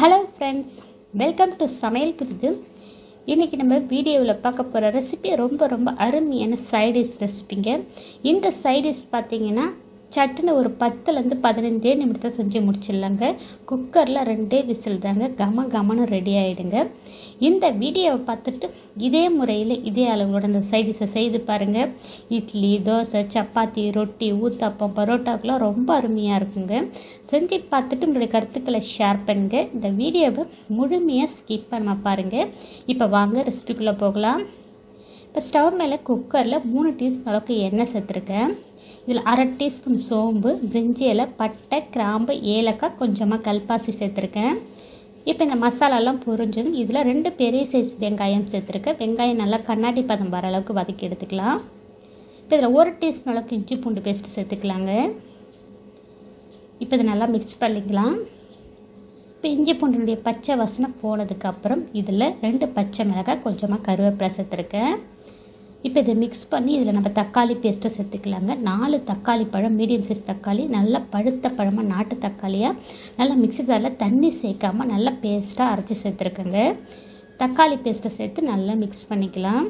Hello friends welcome to சமையல் புரிது இன்றைக்கி நம்ம வீடியோவில் பார்க்க போகிற ரெசிபி ரொம்ப ரொம்ப அருமையான சைடிஷ் ரெசிபிங்க இந்த சைடிஷ் பார்த்தீங்கன்னா சட்டுன்னு ஒரு பத்துலேருந்து பதினஞ்சே நிமிடத்தை செஞ்சு முடிச்சிடலாங்க. குக்கரில் ரெண்டே விசில் தாங்க. கம கமன்னு ரெடி ஆகிடுங்க இந்த வீடியோவை பார்த்துட்டு இதே முறையில் இதே அளவோட அந்த சைடிஷை செய்து பாருங்கள் இட்லி தோசை சப்பாத்தி ரொட்டி ஊத்தாப்பம் பரோட்டாக்கெலாம் ரொம்ப அருமையாக இருக்குங்க. செஞ்சு பார்த்துட்டு உங்களுடைய கருத்துக்களை ஷேர் பண்ணுங்க. இந்த வீடியோவை முழுமையாக ஸ்கிப் பண்ண பாருங்கள் இப்போ வாங்க ரெசிபிக்குள்ளே போகலாம். இப்போ ஸ்டவ் மேலே குக்கரில் மூணு டீஸ்பூன் அளவுக்கு எண்ணெய் சேர்த்துருக்கேன். இதில் அரை டீஸ்பூன் சோம்பு பிரிஞ்சி இலை பட்டை கிராம்பு ஏலக்காய் கொஞ்சமாக கல்பாசி சேர்த்துருக்கேன். இப்போ இந்த மசாலாலாம் பொரிஞ்சதும் இதில் ரெண்டு பெரிய சைஸ் வெங்காயம் சேர்த்துருக்கேன். வெங்காயம் நல்லா கண்ணாடி பதம் வர அளவுக்கு வதக்கி எடுத்துக்கலாம். இப்போ இதில் ஒரு டீஸ்பூன் அளவுக்கு இஞ்சி பூண்டு பேஸ்ட்டு சேர்த்துக்கலாங்க. இப்போ இதை நல்லா மிக்ஸ் பண்ணிக்கலாம். இப்போ இஞ்சி பூண்டினுடைய பச்சை வாசனை போனதுக்கப்புறம் இதில் ரெண்டு பச்சை மிளகாய் கொஞ்சமாக கருவேப்பிலை சேர்த்துருக்கேன். இப்போ இதை மிக்ஸ் பண்ணி இதில் நம்ம தக்காளி பேஸ்ட்டை சேர்த்துக்கலாங்க. நாலு தக்காளி பழம் மீடியம் சைஸ் தக்காளி நல்லா பழுத்த பழமாக நாட்டு தக்காளியாக நல்லா மிக்ஸி ஜாரில் தண்ணி சேர்க்காமல் நல்லா பேஸ்ட்டாக அரைச்சி சேர்த்துருக்கேங்க. தக்காளி பேஸ்ட்டை சேர்த்து நல்லா மிக்ஸ் பண்ணிக்கலாம்.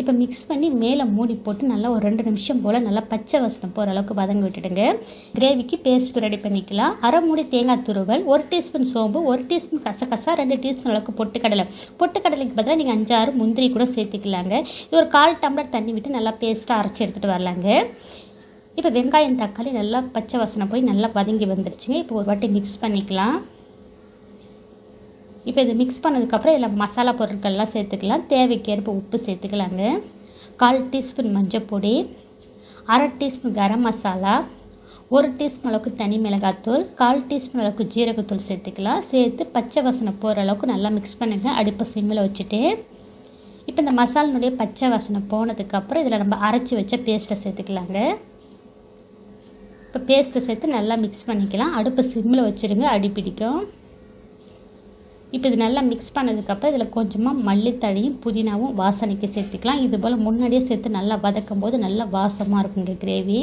இப்போ மிக்ஸ் பண்ணி மேலே மூடி போட்டு நல்லா ஒரு ரெண்டு நிமிஷம் போல் நல்லா பச்சை வசனம் போகிற அளவுக்கு வதங்க விட்டுடுங்க. கிரேவிக்கு பேஸ்ட் ரெடி பண்ணிக்கலாம். அரை மூடி தேங்காய் துருவல் ஒரு டீஸ்பூன் சோம்பு ஒரு டீஸ்பூன் கசகசா ரெண்டு டீஸ்பூன் அளவுக்கு பொட்டுக்கடலை. பொட்டுக்கடலைக்கு பதிலாக நீங்கள் அஞ்சாறு முந்திரி கூட சேர்த்துக்கலாங்க. இது ஒரு கால் டம்ளர் தண்ணி விட்டு நல்லா பேஸ்ட்டாக அரைச்சி எடுத்துகிட்டு வரலாங்க. இப்போ வெங்காயம் தக்காளி நல்லா பச்சை வசனம் போய் நல்லா வதங்கி வந்துருச்சுங்க. இப்போ ஒரு வாட்டி மிக்ஸ் பண்ணிக்கலாம். இப்போ இதை மிக்ஸ் பண்ணதுக்கப்புறம் இதில் மசாலா பொருட்கள்லாம் சேர்த்துக்கலாம். தேவைக்கேற்ப உப்பு சேர்த்துக்கலாங்க. கால் டீஸ்பூன் மஞ்சள் பொடி அரை டீஸ்பூன் கரம் மசாலா ஒரு டீஸ்பூன் அளவுக்கு தனி மிளகாத்தூள் கால் டீஸ்பூன் அளவுக்கு ஜீரகத்தூள் சேர்த்துக்கலாம். சேர்த்து பச்சை வாசனை போகிற அளவுக்கு நல்லா மிக்ஸ் பண்ணுங்கள் அடுப்பை சிம்மில் வச்சுட்டு. இப்போ இந்த மசாலினுடைய பச்சை வாசனை போனதுக்கப்புறம் இதில் நம்ம அரைச்சி வச்ச பேஸ்ட்டை சேர்த்துக்கலாங்க. இப்போ பேஸ்ட்டை சேர்த்து நல்லா மிக்ஸ் பண்ணிக்கலாம். அடுப்பை சிம்மில் வச்சுருங்க அடி பிடிக்கும். இப்போ இது நல்லா மிக்ஸ் பண்ணதுக்கப்புறம் இதில் கொஞ்சமாக மல்லித்தழையும் புதினாவும் வாசனைக்கு சேர்த்துக்கலாம். இது போல் முன்னாடியே சேர்த்து நல்லா வதக்கும் போது நல்லா வாசமாக இருக்குங்க கிரேவி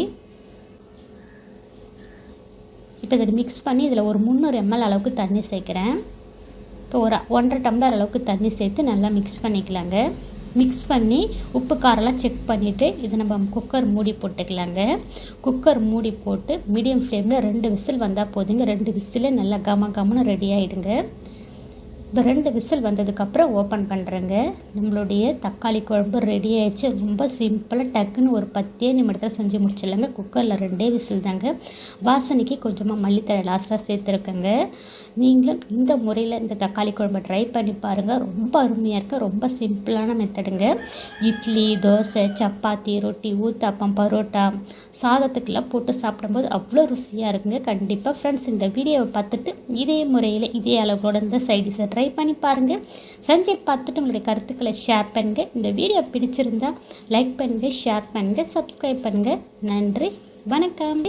இப்போ இதை மிக்ஸ் பண்ணி இதில் ஒரு முந்நூறு எம்எல் அளவுக்கு தண்ணி சேர்க்குறேன். இப்போ ஒரு ஒன்றரை டம்ளர் அளவுக்கு தண்ணி சேர்த்து நல்லா மிக்ஸ் பண்ணிக்கலாங்க. மிக்ஸ் பண்ணி உப்பு காரெல்லாம் செக் பண்ணிவிட்டு இதை நம்ம குக்கர் மூடி போட்டுக்கலாங்க. குக்கர் மூடி போட்டு மீடியம் ஃப்ளேமில் ரெண்டு விசில் வந்தால் போதுங்க. ரெண்டு விசிலே நல்லா கம கமன்னு ரெடி ஆகிடுங்க இப்போ ரெண்டு விசில் வந்ததுக்கப்புறம் ஓப்பன் பண்ணுறேங்க நம்மளுடைய தக்காளி குழம்பு ரெடி ஆயிடுச்சு. ரொம்ப சிம்பிளாக டக்குன்னு ஒரு பத்தே நிமிடத்தில் செஞ்சு முடிச்சிடலாங்க. குக்கரில் ரெண்டே விசில் தாங்க. வாசனைக்கு கொஞ்சமாக மல்லித்தழை லாஸ்ட்டாக சேர்த்துருக்கேங்க. நீங்களும் இந்த முறையில் இந்த தக்காளி குழம்பு ட்ரை பண்ணி பாருங்கள் ரொம்ப அருமையாக இருக்குது ரொம்ப சிம்பிளான மெத்தடுங்க இட்லி தோசை சப்பாத்தி ரொட்டி ஊத்தாப்பம் பரோட்டா சாதத்துக்கெல்லாம் போட்டு சாப்பிடும்போது அவ்வளோ ருசியாக இருக்குங்க. கண்டிப்பாக ஃப்ரெண்ட்ஸ் இந்த வீடியோவை பார்த்துட்டு இதே முறையில் இதே அளவோட இந்த சைடிஸை ட்ரை பண்ணி பாருங்கள் செஞ்சு பார்த்துட்டு உங்களுடைய கருத்துக்களை ஷேர் பண்ணுங்கள் இந்த வீடியோ பிடிச்சிருந்தா லைக் பண்ணுங்கள் ஷேர் பண்ணுங்கள் சப்ஸ்கிரைப் பண்ணுங்கள் நன்றி வணக்கம்.